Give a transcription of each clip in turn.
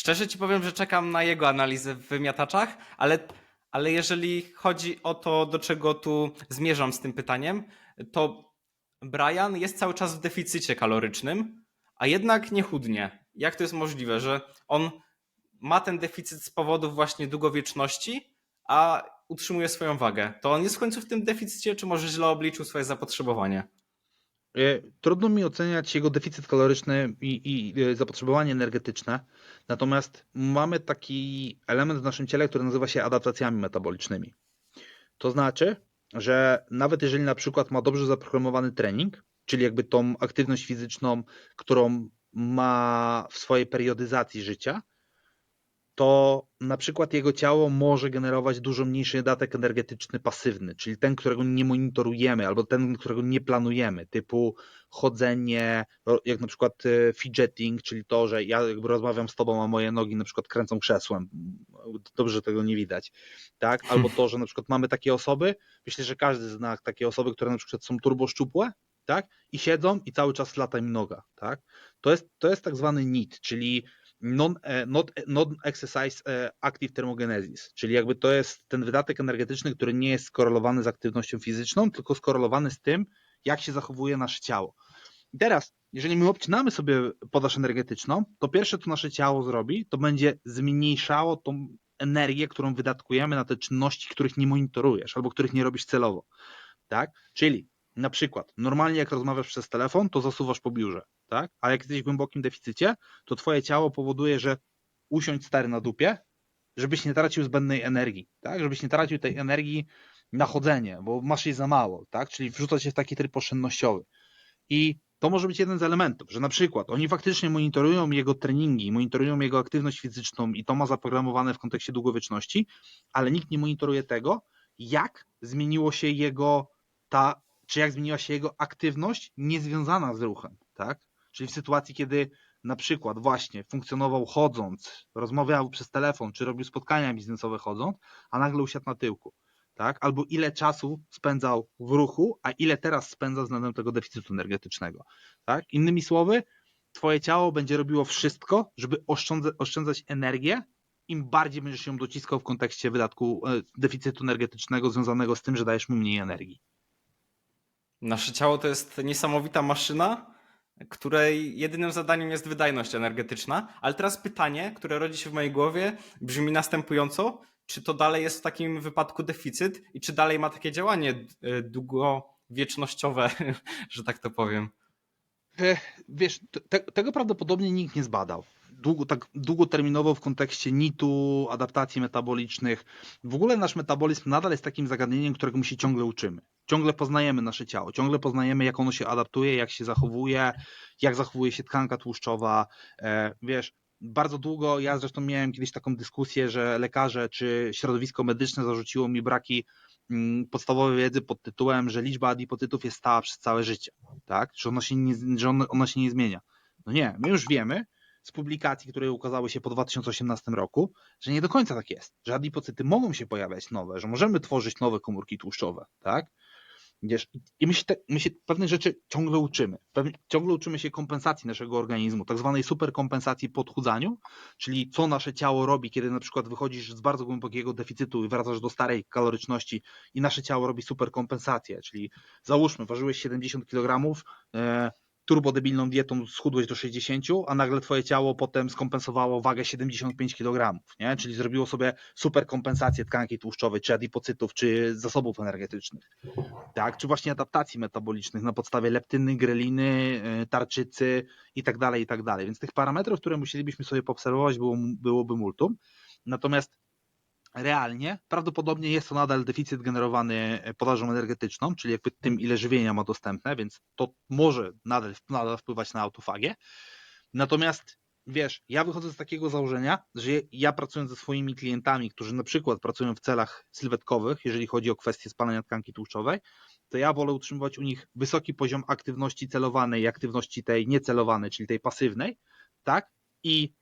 Szczerze ci powiem, że czekam na jego analizę w wymiataczach, ale, ale jeżeli chodzi o to, do czego tu zmierzam z tym pytaniem, to Brian jest cały czas w deficycie kalorycznym, a jednak nie chudnie. Jak to jest możliwe, że on ma ten deficyt z powodów właśnie długowieczności, a utrzymuje swoją wagę? To on jest w końcu w tym deficycie, czy może źle obliczył swoje zapotrzebowanie? E, Trudno mi oceniać jego deficyt kaloryczny i, i e, zapotrzebowanie energetyczne, natomiast mamy taki element w naszym ciele, który nazywa się adaptacjami metabolicznymi. To znaczy, że nawet jeżeli na przykład ma dobrze zaprogramowany trening, czyli jakby tą aktywność fizyczną, którą ma w swojej periodyzacji życia, to na przykład jego ciało może generować dużo mniejszy datek energetyczny pasywny, czyli ten, którego nie monitorujemy, albo ten, którego nie planujemy, typu chodzenie, jak na przykład e, fidgeting, czyli to, że ja jakby rozmawiam z tobą, a moje nogi na przykład kręcą krzesłem. Dobrze że tego nie widać. Tak? Albo to, że na przykład mamy takie osoby, myślę, że każdy zna takie osoby, które na przykład są turbo szczupłe, tak? I siedzą i cały czas lata im noga, tak? To jest, to jest tak zwany NEAT, czyli non, e, not, non-exercise e, active thermogenesis, czyli jakby to jest ten wydatek energetyczny, który nie jest skorelowany z aktywnością fizyczną, tylko skorelowany z tym, jak się zachowuje nasze ciało. I teraz, jeżeli my obcinamy sobie podaż energetyczną, to pierwsze, co nasze ciało zrobi, to będzie zmniejszało tą energię, którą wydatkujemy na te czynności, których nie monitorujesz albo których nie robisz celowo. Tak? Czyli na przykład, normalnie jak rozmawiasz przez telefon, to zasuwasz po biurze, tak? A jak jesteś w głębokim deficycie, to twoje ciało powoduje, że usiądź stary na dupie, żebyś nie tracił zbędnej energii, tak? Żebyś nie tracił tej energii na chodzenie, bo masz jej za mało, tak? Czyli wrzuca się w taki tryb oszczędnościowy. I to może być jeden z elementów, że na przykład oni faktycznie monitorują jego treningi, monitorują jego aktywność fizyczną i to ma zaprogramowane w kontekście długowieczności, ale nikt nie monitoruje tego, jak zmieniło się jego ta, czy jak zmieniła się jego aktywność niezwiązana z ruchem, tak? Czyli w sytuacji, kiedy na przykład właśnie funkcjonował chodząc, rozmawiał przez telefon, czy robił spotkania biznesowe chodząc, a nagle usiadł na tyłku, tak? Albo ile czasu spędzał w ruchu, a ile teraz spędza względem tego deficytu energetycznego, tak? Innymi słowy, twoje ciało będzie robiło wszystko, żeby oszczędza, oszczędzać energię, im bardziej będziesz ją dociskał w kontekście wydatku e, deficytu energetycznego związanego z tym, że dajesz mu mniej energii. Nasze ciało to jest niesamowita maszyna, której jedynym zadaniem jest wydajność energetyczna. Ale teraz pytanie, które rodzi się w mojej głowie, brzmi następująco: czy to dalej jest w takim wypadku deficyt i czy dalej ma takie działanie y, długowiecznościowe, że tak to powiem? E, Wiesz, te, tego prawdopodobnie nikt nie zbadał. Długo, tak długoterminowo w kontekście NIT-u, adaptacji metabolicznych. W ogóle nasz metabolizm nadal jest takim zagadnieniem, którego my się ciągle uczymy. Ciągle poznajemy nasze ciało, ciągle poznajemy, jak ono się adaptuje, jak się zachowuje, jak zachowuje się tkanka tłuszczowa. E, Wiesz, bardzo długo, ja zresztą miałem kiedyś taką dyskusję, że lekarze czy środowisko medyczne zarzuciło mi braki mm, podstawowej wiedzy pod tytułem, że liczba adipocytów jest stała przez całe życie, tak? Że ona się nie, że ona się nie zmienia. No nie, my już wiemy z publikacji, które ukazały się po 2018 roku, że nie do końca tak jest, że adipocyty mogą się pojawiać nowe, że możemy tworzyć nowe komórki tłuszczowe, tak? Wiesz, I my się, te, my się pewnych rzeczy ciągle uczymy. Pewnie, ciągle uczymy się kompensacji naszego organizmu, tak zwanej superkompensacji po odchudzaniu, czyli co nasze ciało robi, kiedy na przykład wychodzisz z bardzo głębokiego deficytu i wracasz do starej kaloryczności i nasze ciało robi superkompensację, czyli załóżmy, ważyłeś 70 kg, turbodebilną dietą schudłeś do 60, a nagle twoje ciało potem skompensowało wagę 75 kg, nie? czyli zrobiło sobie superkompensację tkanki tłuszczowej, czy adipocytów, czy zasobów energetycznych tak, czy właśnie adaptacji metabolicznych na podstawie leptyny, greliny, y, tarczycy i tak dalej, i tak. Więc tych parametrów, które musielibyśmy sobie poobserwować, było, byłoby multum. Natomiast realnie prawdopodobnie jest to nadal deficyt generowany podażą energetyczną, czyli jakby tym, ile żywienia ma dostępne, więc to może nadal, nadal wpływać na autofagię. Natomiast wiesz, ja wychodzę z takiego założenia, że ja pracując ze swoimi klientami, którzy na przykład pracują w celach sylwetkowych, jeżeli chodzi o kwestię spalania tkanki tłuszczowej, to ja wolę utrzymywać u nich wysoki poziom aktywności celowanej i aktywności tej niecelowanej, czyli tej pasywnej, tak? I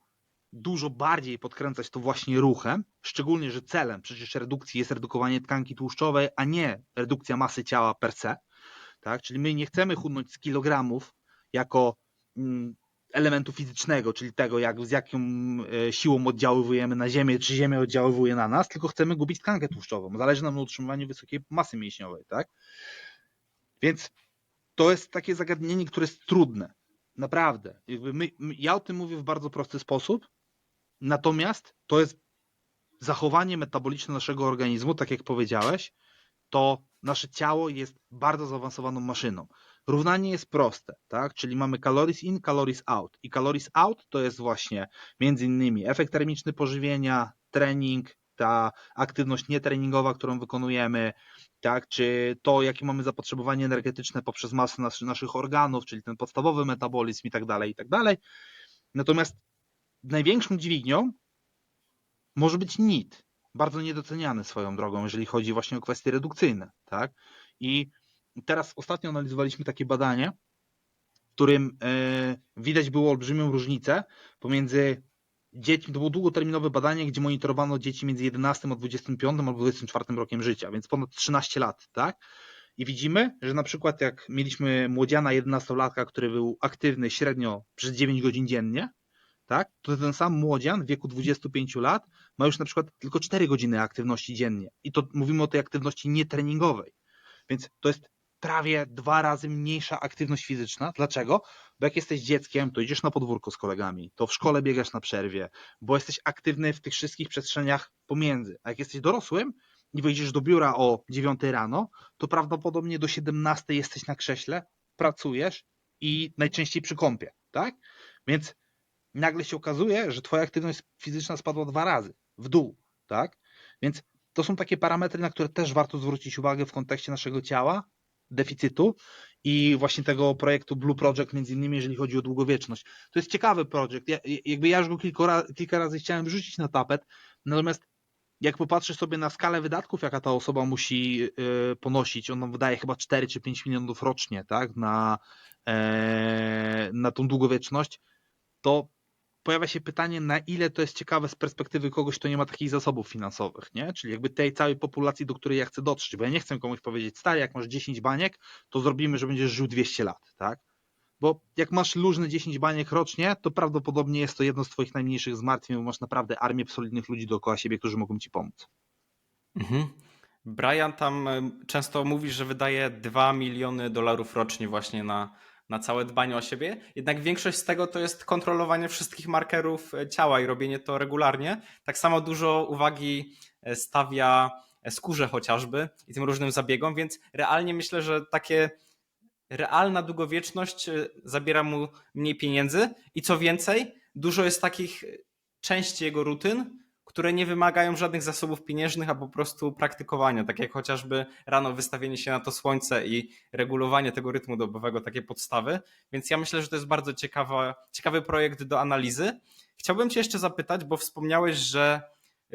dużo bardziej podkręcać to właśnie ruchem, szczególnie, że celem przecież redukcji jest redukowanie tkanki tłuszczowej, a nie redukcja masy ciała per se, tak? Czyli my nie chcemy chudnąć z kilogramów jako mm, elementu fizycznego, czyli tego, jak, z jaką e, siłą oddziaływujemy na Ziemię, czy Ziemia oddziaływuje na nas, tylko chcemy gubić tkankę tłuszczową. Zależy nam na utrzymywaniu wysokiej masy mięśniowej, tak? Więc to jest takie zagadnienie, które jest trudne. Naprawdę. My, ja o tym mówię w bardzo prosty sposób, natomiast to jest zachowanie metaboliczne naszego organizmu, tak jak powiedziałeś, to nasze ciało jest bardzo zaawansowaną maszyną. Równanie jest proste, tak? Czyli mamy calories in, calories out. I calories out to jest właśnie między innymi efekt termiczny pożywienia, trening, ta aktywność nietreningowa, którą wykonujemy, tak? Czy to, jakie mamy zapotrzebowanie energetyczne poprzez masę nas, naszych organów, czyli ten podstawowy metabolizm i tak dalej, i tak dalej. Natomiast największą dźwignią może być NIT, bardzo niedoceniany swoją drogą, jeżeli chodzi właśnie o kwestie redukcyjne, tak? I teraz ostatnio analizowaliśmy takie badanie, w którym e, widać było olbrzymią różnicę pomiędzy dziećmi, to było długoterminowe badanie, gdzie monitorowano dzieci między 11 a 25 albo 24 rokiem życia, więc ponad 13 lat, tak? I widzimy, że na przykład jak mieliśmy młodziana 11-latka, który był aktywny średnio przez 9 godzin dziennie, tak? To ten sam młodzian w wieku 25 lat ma już na przykład tylko 4 godziny aktywności dziennie. I to mówimy o tej aktywności nietreningowej. Więc to jest prawie dwa razy mniejsza aktywność fizyczna. Dlaczego? Bo jak jesteś dzieckiem, to idziesz na podwórko z kolegami, to w szkole biegasz na przerwie, bo jesteś aktywny w tych wszystkich przestrzeniach pomiędzy. A jak jesteś dorosłym i wejdziesz do biura o 9 rano, to prawdopodobnie do 17 jesteś na krześle, pracujesz i najczęściej przy kąpie, tak? Więc nagle się okazuje, że twoja aktywność fizyczna spadła dwa razy w dół, tak? Więc to są takie parametry, na które też warto zwrócić uwagę w kontekście naszego ciała, deficytu i właśnie tego projektu Blue Project, między innymi, jeżeli chodzi o długowieczność. To jest ciekawy projekt. Ja, jakby ja już go kilka, kilka razy chciałem rzucić na tapet, natomiast jak popatrzysz sobie na skalę wydatków, jaka ta osoba musi y, ponosić, ona wydaje chyba 4 czy 5 milionów rocznie, tak, na, e, na tą długowieczność, to pojawia się pytanie, na ile to jest ciekawe z perspektywy kogoś, kto nie ma takich zasobów finansowych, nie? Czyli jakby tej całej populacji, do której ja chcę dotrzeć, bo ja nie chcę komuś powiedzieć, stary, jak masz 10 baniek, to zrobimy, że będziesz żył 200 lat, tak? Bo jak masz luźne 10 baniek rocznie, to prawdopodobnie jest to jedno z twoich najmniejszych zmartwień, bo masz naprawdę armię solidnych ludzi dookoła siebie, którzy mogą ci pomóc. Mhm. Brian tam często mówi, że wydaje 2 miliony dolarów rocznie właśnie na, na całe dbanie o siebie. Jednak większość z tego to jest kontrolowanie wszystkich markerów e, ciała i robienie to regularnie. Tak samo dużo uwagi e, stawia e, skórze chociażby i tym różnym zabiegom, więc realnie myślę, że takie realna długowieczność zabiera mu mniej pieniędzy i co więcej, dużo jest takich części jego rutyn, które nie wymagają żadnych zasobów pieniężnych, a po prostu praktykowania, tak jak chociażby rano wystawienie się na to słońce i regulowanie tego rytmu dobowego, takie podstawy. Więc ja myślę, że to jest bardzo ciekawa, ciekawy projekt do analizy. Chciałbym Cię jeszcze zapytać, bo wspomniałeś, że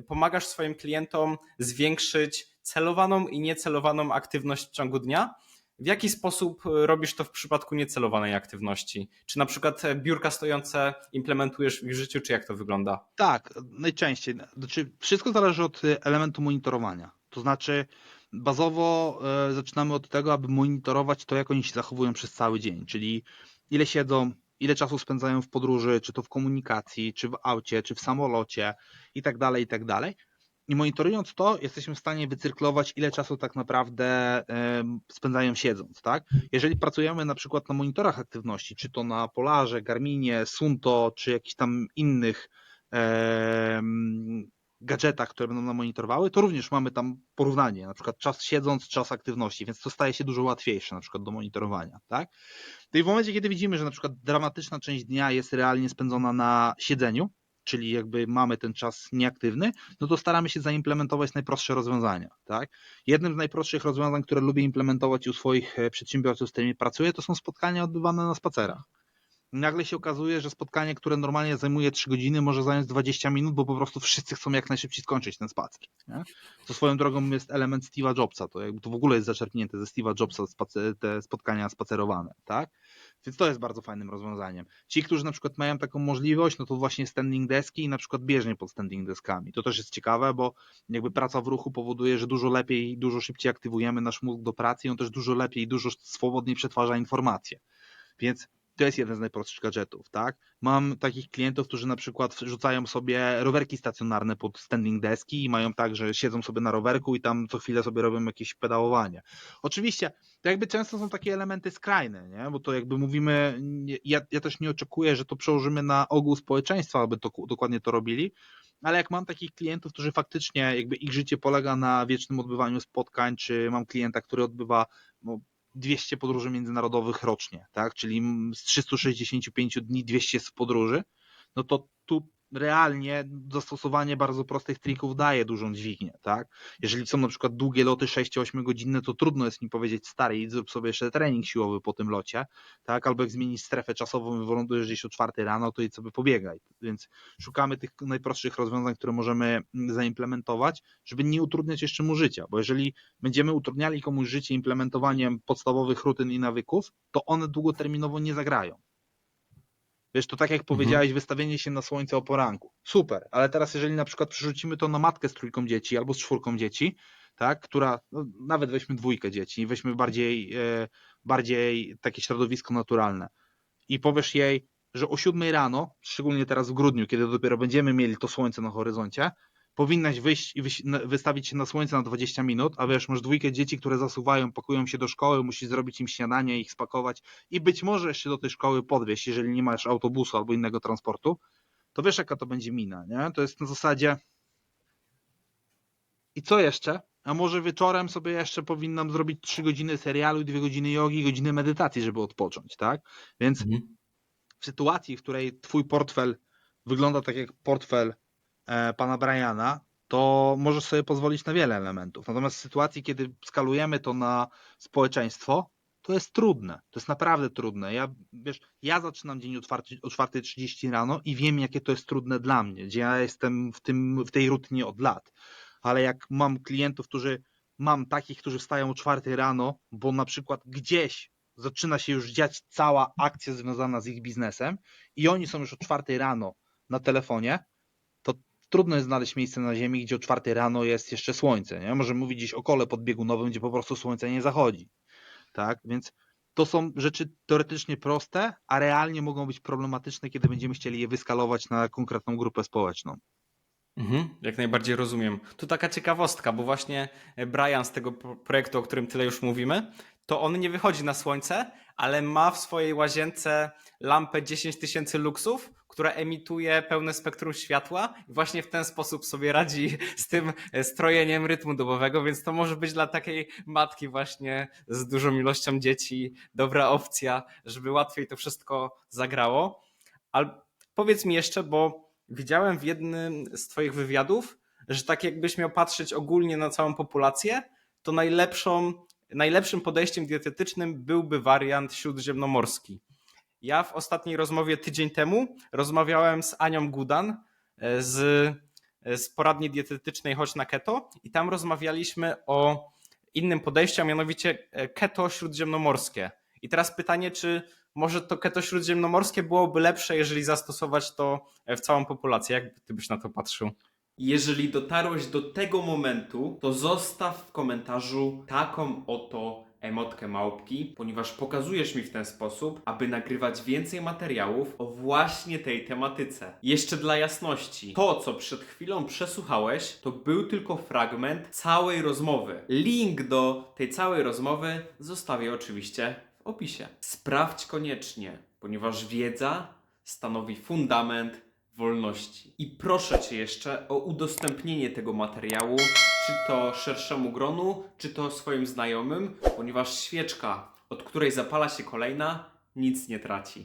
pomagasz swoim klientom zwiększyć celowaną i niecelowaną aktywność w ciągu dnia. W jaki sposób e, robisz to w przypadku niecelowanej aktywności? Czy na przykład e, biurka stojące implementujesz w życiu, czy jak to wygląda? Tak, najczęściej. Znaczy, wszystko zależy od y, elementu monitorowania. To znaczy, bazowo e, zaczynamy od tego, aby monitorować to, jak oni się zachowują przez cały dzień, czyli ile siedzą, ile czasu spędzają w podróży, czy to w komunikacji, czy w aucie, czy w samolocie i tak dalej, i tak dalej. I monitorując to, jesteśmy w stanie wycyrklować, ile czasu tak naprawdę spędzają siedząc, tak? Jeżeli pracujemy na przykład na monitorach aktywności, czy to na Polarze, Garminie, Sunto, czy jakichś tam innych gadżetach, które będą nam monitorowały, to również mamy tam porównanie, na przykład czas siedząc, czas aktywności, więc to staje się dużo łatwiejsze na przykład do monitorowania, tak? No i w momencie, kiedy widzimy, że na przykład dramatyczna część dnia jest realnie spędzona na siedzeniu, czyli jakby mamy ten czas nieaktywny, no to staramy się zaimplementować najprostsze rozwiązania, tak? Jednym z najprostszych rozwiązań, które lubię implementować u swoich e, przedsiębiorców, z którymi pracuję, to są spotkania odbywane na spacerach. Nagle się okazuje, że spotkanie, które normalnie zajmuje 3 godziny, może zająć 20 minut, bo po prostu wszyscy chcą jak najszybciej skończyć ten spacer. Nie? To swoją drogą jest element Steve'a Jobsa, to jakby to w ogóle jest zaczerpnięte ze Steve'a Jobsa te spotkania spacerowane, tak? Więc to jest bardzo fajnym rozwiązaniem. Ci, którzy na przykład mają taką możliwość, no to właśnie standing deski i na przykład bieżnie pod standing deskami. To też jest ciekawe, bo jakby praca w ruchu powoduje, że dużo lepiej dużo szybciej aktywujemy nasz mózg do pracy i on też dużo lepiej dużo swobodniej przetwarza informacje. Więc To jest jeden z najprostszych gadżetów, tak? Mam takich klientów, którzy na przykład rzucają sobie rowerki stacjonarne pod standing deski i mają tak, że siedzą sobie na rowerku i tam co chwilę sobie robią jakieś pedałowanie. Oczywiście, to jakby często są takie elementy skrajne, nie? Bo to jakby mówimy, ja, ja też nie oczekuję, że to przełożymy na ogół społeczeństwa, aby to dokładnie to robili, ale jak mam takich klientów, którzy faktycznie jakby ich życie polega na wiecznym odbywaniu spotkań, czy mam klienta, który odbywa no, 200 podróży międzynarodowych rocznie, tak? Czyli z 365 dni 200 z podróży, no to tu realnie zastosowanie bardzo prostych trików daje dużą dźwignię, tak? Jeżeli są na przykład długie loty 6-8 godzinne, to trudno jest mi powiedzieć, stary, idź zrób sobie jeszcze trening siłowy po tym locie, tak? Albo jak zmienisz strefę czasową wylądujesz gdzieś o 4 rano, to idź sobie pobiegaj. Więc szukamy tych najprostszych rozwiązań, które możemy mm, zaimplementować, żeby nie utrudniać jeszcze mu życia, bo jeżeli będziemy utrudniali komuś życie implementowaniem podstawowych rutyn i nawyków, to one długoterminowo nie zagrają. Wiesz, to tak jak powiedziałeś, wystawienie się na słońce o poranku. Super, ale teraz jeżeli na przykład przerzucimy to na matkę z trójką dzieci albo z czwórką dzieci, tak, która, no, nawet weźmy dwójkę dzieci i weźmy bardziej, e, bardziej takie środowisko naturalne i powiesz jej, że o 7 rano, szczególnie teraz w grudniu, kiedy dopiero będziemy mieli to słońce na horyzoncie, powinnaś wyjść i wystawić się na słońce na 20 minut, a wiesz, masz dwójkę dzieci, które zasuwają, pakują się do szkoły, musisz zrobić im śniadanie, ich spakować i być może jeszcze do tej szkoły podwieźć, jeżeli nie masz autobusu albo innego transportu, to wiesz, jaka to będzie mina, nie? To jest na zasadzie i co jeszcze? A może wieczorem sobie jeszcze powinnam zrobić 3 godziny serialu i 2 godziny jogi, godzinę medytacji, żeby odpocząć, tak? Więc Mhm. w sytuacji, w której twój portfel wygląda tak jak portfel pana Briana, to możesz sobie pozwolić na wiele elementów. Natomiast w sytuacji, kiedy skalujemy to na społeczeństwo, to jest trudne. To jest naprawdę trudne. Ja, wiesz, ja zaczynam dzień o 4 o 4.30 rano i wiem, jakie to jest trudne dla mnie, gdzie ja jestem w, tym, w tej rutynie od lat. Ale jak mam klientów, którzy mam takich, którzy wstają o 4 rano, bo na przykład gdzieś zaczyna się już dziać cała akcja związana z ich biznesem i oni są już o 4 rano na telefonie, trudno jest znaleźć miejsce na Ziemi, gdzie o 4 rano jest jeszcze słońce. Nie? Możemy mówić gdzieś o kole podbiegunowym, gdzie po prostu słońce nie zachodzi. Tak? Więc to są rzeczy teoretycznie proste, a realnie mogą być problematyczne, kiedy będziemy chcieli je wyskalować na konkretną grupę społeczną. Mhm, jak najbardziej rozumiem. Tu taka ciekawostka, bo właśnie Brian z tego pro- projektu, o którym tyle już mówimy, to on nie wychodzi na słońce, ale ma w swojej łazience lampę 10 tysięcy luksów, która emituje pełne spektrum światła i właśnie w ten sposób sobie radzi z tym e, strojeniem rytmu dobowego, więc to może być dla takiej matki właśnie z dużą ilością dzieci dobra opcja, żeby łatwiej to wszystko zagrało. Ale powiedz mi jeszcze, bo widziałem w jednym z Twoich wywiadów, że tak jakbyś miał patrzeć ogólnie na całą populację, to najlepszą, najlepszym podejściem dietetycznym byłby wariant śródziemnomorski. Ja w ostatniej rozmowie tydzień temu rozmawiałem z Anią Gudan e, z, z poradni dietetycznej Chodź na Keto i tam rozmawialiśmy o innym podejściu, a mianowicie e, keto śródziemnomorskie. I teraz pytanie, czy może to keto śródziemnomorskie byłoby lepsze, jeżeli zastosować to w całą populację. Jak ty byś na to patrzył? Jeżeli dotarłeś do tego momentu, to zostaw w komentarzu taką oto emotkę małpki, ponieważ pokazujesz mi w ten sposób, aby nagrywać więcej materiałów o właśnie tej tematyce. Jeszcze dla jasności, to co przed chwilą przesłuchałeś, to był tylko fragment całej rozmowy. Link do tej całej rozmowy zostawię oczywiście w opisie. Sprawdź koniecznie, ponieważ wiedza stanowi fundament wolności. I proszę Cię jeszcze o udostępnienie tego materiału, czy to szerszemu gronu, czy to swoim znajomym, ponieważ świeczka, od której zapala się kolejna, nic nie traci.